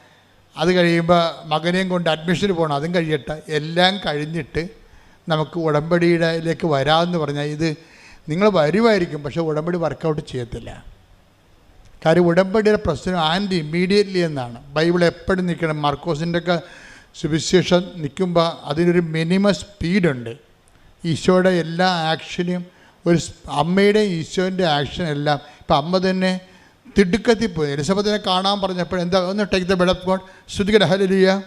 അത് കഴിയുമ്പോൾ മകനെയും കൊണ്ട് അഡ്മിഷന് പോകണം അതും കഴിയട്ടെ. എല്ലാം കഴിഞ്ഞിട്ട് നമുക്ക് ഉടമ്പടിയിലേക്ക് വരാമെന്ന് പറഞ്ഞാൽ ഇത് നിങ്ങൾ വരുമായിരിക്കും. പക്ഷേ ഉടമ്പടി വർക്കൗട്ട് ചെയ്യത്തില്ല. കാര്യം ഉടമ്പടിയുടെ പ്രശ്നം ആൻഡ് ഇമ്മീഡിയറ്റ്ലി എന്നാണ്. ബൈബിൾ എപ്പോഴും നിൽക്കണം. മാർക്കോസിന്റെ ഒക്കെ സുവിശേഷം നിൽക്കുമ്പോൾ അതിനൊരു മിനിമം സ്പീഡുണ്ട് ഈശോയുടെ എല്ലാ ആക്ഷനും ഒരു അമ്മയുടെയും ഈശോന്റെ ആക്ഷൻ എല്ലാം ഇപ്പം അമ്മ തന്നെ തിടുക്കത്തിൽ പോയി. എലിസബത്തിനെ കാണാൻ പറഞ്ഞപ്പോൾ എന്താ? ഒന്ന് take the bed of God ശ്രുതികട ഹലിയ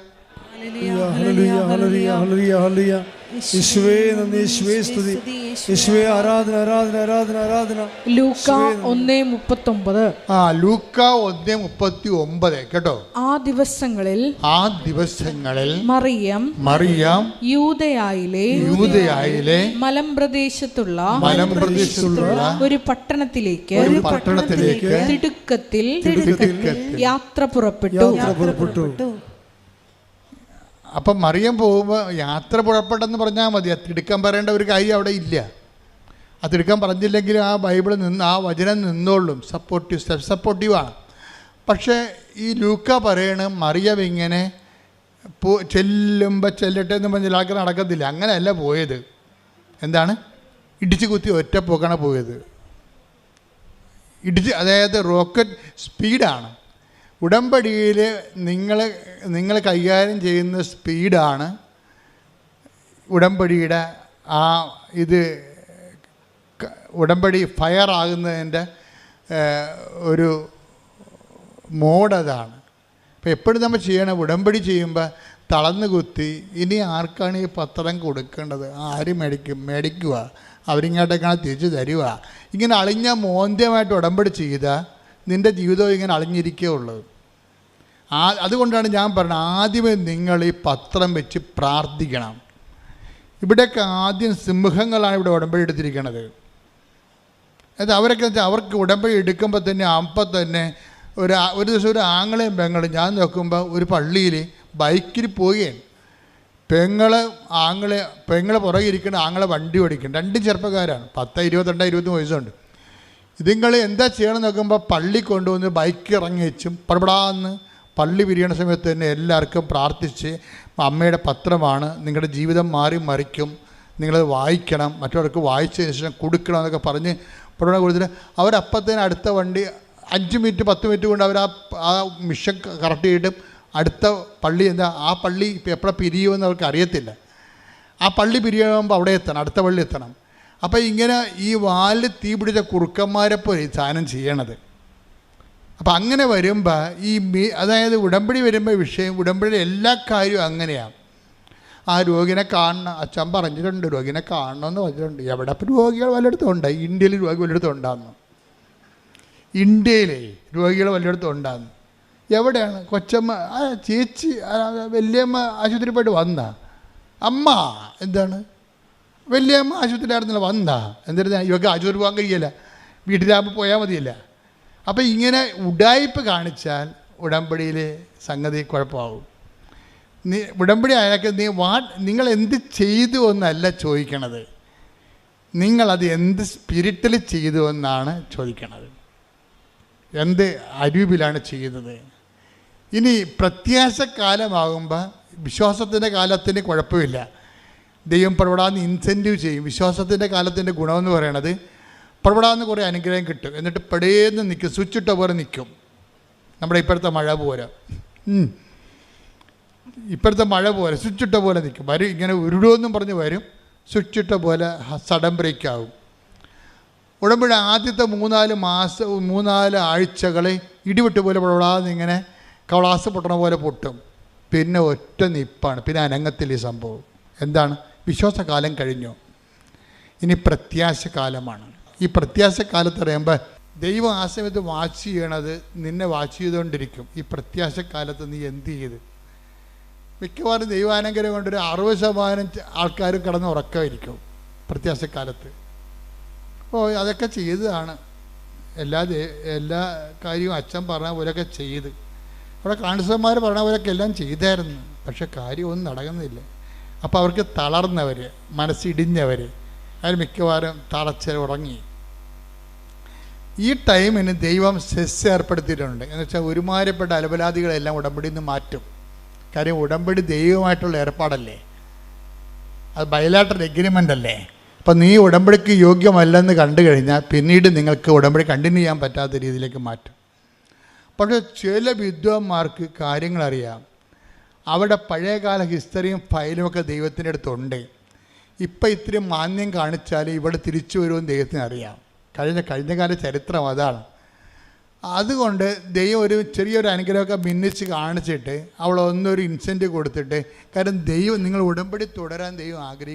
കേട്ടോ? ആ ദിവസങ്ങളിൽ ആ ദിവസങ്ങളിൽ മറിയം മറിയം യൂതയായിലെ യൂതയായിലെ മലമ്പ്രദേശത്തുള്ള മലമ്പ്രദേശത്തുള്ള ഒരു പട്ടണത്തിലേക്ക് ഒരു പട്ടണത്തിലേക്ക് തിടുക്കത്തിൽ യാത്ര പുറപ്പെട്ടു. യാത്ര പുറപ്പെട്ടു. അപ്പം മറിയം പോകുമ്പോൾ യാത്ര പുഴപ്പെട്ടെന്ന് പറഞ്ഞാൽ മതി. തിടുക്കം പറയേണ്ട ഒരു കാര്യം അവിടെ ഇല്ല. ആ തിടുക്കം പറഞ്ഞില്ലെങ്കിൽ ആ ബൈബിൾ നിന്ന് ആ വചനം നിന്നോളും. സപ്പോർട്ടീവ് സെൽഫ് സപ്പോർട്ടീവാണ് പക്ഷേ ഈ ലൂക്ക പറയണ മറിയം ഇങ്ങനെ പോ ചെല്ലുമ്പോൾ ചെല്ലട്ടെ എന്ന് പറഞ്ഞാൽ ആൾക്ക് നടക്കത്തില്ല. അങ്ങനെയല്ല പോയത്. എന്താണ്? ഇടിച്ചു കുത്തി ഒറ്റ പോക്കാണ് പോയത്. ഇടിച്ച് അതായത് റോക്കറ്റ് സ്പീഡാണ്. ഉടമ്പടിയിൽ നിങ്ങൾ നിങ്ങൾ കൈകാര്യം ചെയ്യുന്ന സ്പീഡാണ് ഉടമ്പടിയുടെ ആ ഇത് ഉടമ്പടി ഫയർ ആകുന്നതിന്റെ ഒരു മോഡതാണ് അപ്പോൾ എപ്പോഴും നമ്മൾ ചെയ്യണം ഉടമ്പടി ചെയ്യുമ്പോൾ തളർന്ന് കുത്തി ഇനി ആർക്കാണ് ഈ പത്രം കൊടുക്കേണ്ടത്? ആര് മേടിക്കും? മേടിക്കുക അവരിങ്ങോട്ടേക്കാണ് തിരിച്ചു തരിക ഇങ്ങനെ അളിഞ്ഞ മോന്ത്യമായിട്ട് ഉടമ്പടി ചെയ്താൽ നിന്റെ ജീവിതം ഇങ്ങനെ അളിഞ്ഞിരിക്കേ ഉള്ളൂ. ആ അതുകൊണ്ടാണ് ഞാൻ പറഞ്ഞത് ആദ്യമേ നിങ്ങൾ ഈ പത്രം വെച്ച് പ്രാർത്ഥിക്കണം. ഇവിടെയൊക്കെ ആദ്യം സിംഹങ്ങളാണ് ഇവിടെ ഉടമ്പടി എടുത്തിരിക്കുന്നത് അത് അവരൊക്കെ വെച്ചാൽ അവർക്ക് ഉടമ്പടി എടുക്കുമ്പോൾ തന്നെ അപ്പം തന്നെ ഒരു ഒരു ദിവസം ഒരു ആങ്ങളെയും പെങ്ങളും ഞാൻ നോക്കുമ്പോൾ ഒരു പള്ളിയിൽ ബൈക്കിൽ പോവുകയാണ് പെങ്ങൾ ആങ്ങളെ പെങ്ങളെ പുറകെ ഇരിക്കുന്ന ആങ്ങളെ വണ്ടി ഓടിക്കണം. രണ്ടും ചെറുപ്പക്കാരാണ്. പത്ത് ഇരുപത്തിരണ്ട് ഇരുപത്തി വയസ്സുണ്ട്. ഇതുങ്ങൾ എന്താ ചെയ്യണം നോക്കുമ്പോൾ പള്ളി കൊണ്ടുവന്ന് ബൈക്ക് ഇറങ്ങി വെച്ചും പടപടാന്ന് പള്ളി പിരിയണ സമയത്ത് തന്നെ എല്ലാവർക്കും പ്രാർത്ഥിച്ച് അമ്മയുടെ പത്രമാണ്. നിങ്ങളുടെ ജീവിതം മാറി മറിക്കും. നിങ്ങളത് വായിക്കണം. മറ്റവർക്ക് വായിച്ചതിന് ശേഷം കൊടുക്കണം എന്നൊക്കെ പറഞ്ഞ് പടപട കൊടുത്തിട്ട് അവരപ്പത്തേന് അടുത്ത വണ്ടി അഞ്ച് മിനിറ്റ് പത്ത് മിനിറ്റ് കൊണ്ട് അവർ ആ ആ മിഷൻ കറക്റ്റ് ചെയ്തിട്ട് അടുത്ത പള്ളി എന്താ ആ പള്ളി എപ്പോഴാണ് പിരിയുമെന്ന് അവർക്ക് അറിയത്തില്ല. ആ പള്ളി പിരിയുമ്പോൾ അവിടെ എത്തണം അടുത്ത പള്ളി എത്തണം. അപ്പോൾ ഇങ്ങനെ ഈ വാലിൽ തീ പിടിച്ച കുറുക്കന്മാരെ പോലെ സാധനം ചെയ്യണത്. അപ്പം അങ്ങനെ വരുമ്പോൾ ഈ മീ അതായത് ഉടമ്പടി വരുമ്പോൾ വിഷയം ഉടമ്പടിയുടെ എല്ലാ കാര്യവും അങ്ങനെയാണ് ആ രോഗിനെ കാണണം. അച്ഛൻ പറഞ്ഞിട്ടുണ്ട് രോഗിനെ കാണണമെന്ന് പറഞ്ഞിട്ടുണ്ട്. എവിടെ ഇപ്പം രോഗികൾ വല്ലയിടത്തും ഉണ്ട്? ഇന്ത്യയിൽ രോഗി വല്ലയിടത്തും ഉണ്ടാകുന്നു ഇന്ത്യയിലെ രോഗികൾ വല്ലയിടത്തും ഉണ്ടാകുന്നു എവിടെയാണ്? കൊച്ചമ്മ ചേച്ചി വലിയമ്മ വല്യമ്മ ആശുപത്രി പോയിട്ട് വന്ന? അമ്മ എന്താണ്? വല്യമ്മ ആശുപത്രിയിലായിരുന്നില്ല വന്നാ. എന്നിരുന്ന ഇവക്ക് ആശുപത്രി പോകാൻ കഴിയില്ല. വീട്ടിലാകുമ്പോൾ പോയാൽ മതിയല്ല. അപ്പോൾ ഇങ്ങനെ ഉടായ്പ കാണിച്ചാൽ ഉടമ്പടിയിൽ സംഗതി കുഴപ്പമാവും. നീ ഉടമ്പടി അയാൾക്ക് നീ വാ നിങ്ങൾ എന്ത് ചെയ്തു എന്നല്ല ചോദിക്കണത്. നിങ്ങളത് എന്ത് സ്പിരിറ്റിൽ ചെയ്തു എന്നാണ് ചോദിക്കണത്. എന്ത് അരൂപിലാണ് ചെയ്യുന്നത്. ഇനി പ്രത്യാശ കാലമാകുമ്പോൾ വിശ്വാസത്തിന്റെ കാലത്തിന് കുഴപ്പമില്ല. ദൈവം പ്രവടാന്ന് ഇൻസെന്റീവ് ചെയ്യും. വിശ്വാസത്തിന്റെ കാലത്തിന്റെ ഗുണമെന്ന് പറയണത് പ്രവടാന്ന് കുറേ അനുഗ്രഹം കിട്ടും. എന്നിട്ട് പെടേന്ന് നിൽക്കും സ്വിച്ച് ഇട്ട പോലെ നിൽക്കും നമ്മുടെ ഇപ്പോഴത്തെ മഴ ഉം. ഇപ്പോഴത്തെ മഴ പോലെ. സ്വിച്ചിട്ട പോലെ നിൽക്കും വരും. ഇങ്ങനെ ഉരുടുമെന്നും പറഞ്ഞ് വരും. സ്വിച്ചിട്ട പോലെ സഡൻ ബ്രേക്ക് ആവും. ഉടമ്പടി ആദ്യത്തെ മൂന്നാൽ മാസം മൂന്നാൽ ആഴ്ചകളെ ഇടിവിട്ട് പോലെ പൊടാതെ ഇങ്ങനെ കവളാസ് പൊട്ടണ പോലെ പൊട്ടും. പിന്നെ ഒറ്റ നിപ്പാണ്. പിന്നെ അനങ്ങത്തില്ല ഈ സംഭവം. എന്താണ്? വിശ്വാസകാലം കഴിഞ്ഞു. ഇനി പ്രത്യാശ കാലമാണ് ഈ പ്രത്യാശ കാലത്ത് പറയുമ്പോൾ ദൈവം ആ സമയത്ത് വാച്ച് ചെയ്യണത് നിന്നെ വാച്ച് ചെയ്തുകൊണ്ടിരിക്കും. ഈ പ്രത്യാശ കാലത്ത് നീ എന്ത് ചെയ്ത്? മിക്കവാറും ദൈവാനുഗ്രഹം കൊണ്ട് ഒരു അറുപത് ശതമാനം ആൾക്കാരും കിടന്ന് ഉറക്കമായിരിക്കും പ്രത്യാശക്കാലത്ത് അപ്പോൾ അതൊക്കെ ചെയ്തതാണ്. എല്ലാ എല്ലാ കാര്യവും അച്ഛൻ പറഞ്ഞ പോലെയൊക്കെ ചെയ്ത്. അവിടെ കാണിസന്മാർ പറഞ്ഞ പോലെയൊക്കെ എല്ലാം ചെയ്തായിരുന്നു. പക്ഷെ കാര്യമൊന്നും നടക്കുന്നില്ല. അപ്പോൾ അവർക്ക് തളർന്നവർ മനസ്സിടിഞ്ഞവർ അവർ മിക്കവാറും തളച്ച് ഉറങ്ങി ഈ ടൈമിന് ദൈവം സെസ് ഏർപ്പെടുത്തിയിട്ടുണ്ട്. എന്ന് വെച്ചാൽ ഒരുമാരപ്പെട്ട അലപലാദികളെല്ലാം ഉടമ്പടിയിൽ നിന്ന് മാറ്റും. കാര്യം ഉടമ്പടി ദൈവമായിട്ടുള്ള ഏർപ്പാടല്ലേ? അത് ബയലാട്ടർ എഗ്രിമെന്റ് അല്ലേ? അപ്പം നീ ഉടമ്പടിക്ക് യോഗ്യമല്ലെന്ന് കണ്ടു കഴിഞ്ഞാൽ പിന്നീട് നിങ്ങൾക്ക് ഉടമ്പടി കണ്ടിന്യൂ ചെയ്യാൻ പറ്റാത്ത രീതിയിലേക്ക് മാറ്റും. പക്ഷേ ചില വിദ്വാന്മാർക്ക് കാര്യങ്ങളറിയാം. അവിടെ പഴയകാല ഹിസ്റ്ററിയും ഫയലും ഒക്കെ ദൈവത്തിന്റെ അടുത്തുണ്ട്. ഇപ്പം ഇത്തിരി മാന്യം കാണിച്ചാൽ ഇവിടെ തിരിച്ചു വരുമെന്ന് ദൈവത്തിന് അറിയാം. കഴിഞ്ഞ കഴിഞ്ഞ കാല ചരിത്രം അതാണ്. അതുകൊണ്ട് ദൈവം ഒരു ചെറിയൊരു അനുഗ്രഹമൊക്കെ ഭിന്നിച്ച് കാണിച്ചിട്ട് അവൾ ഒന്നൊരു ഇൻസെന്റ് കൊടുത്തിട്ട് കാരണം ദൈവം നിങ്ങൾ ഉടമ്പടി തുടരാൻ ദൈവം ആഗ്രഹിക്കും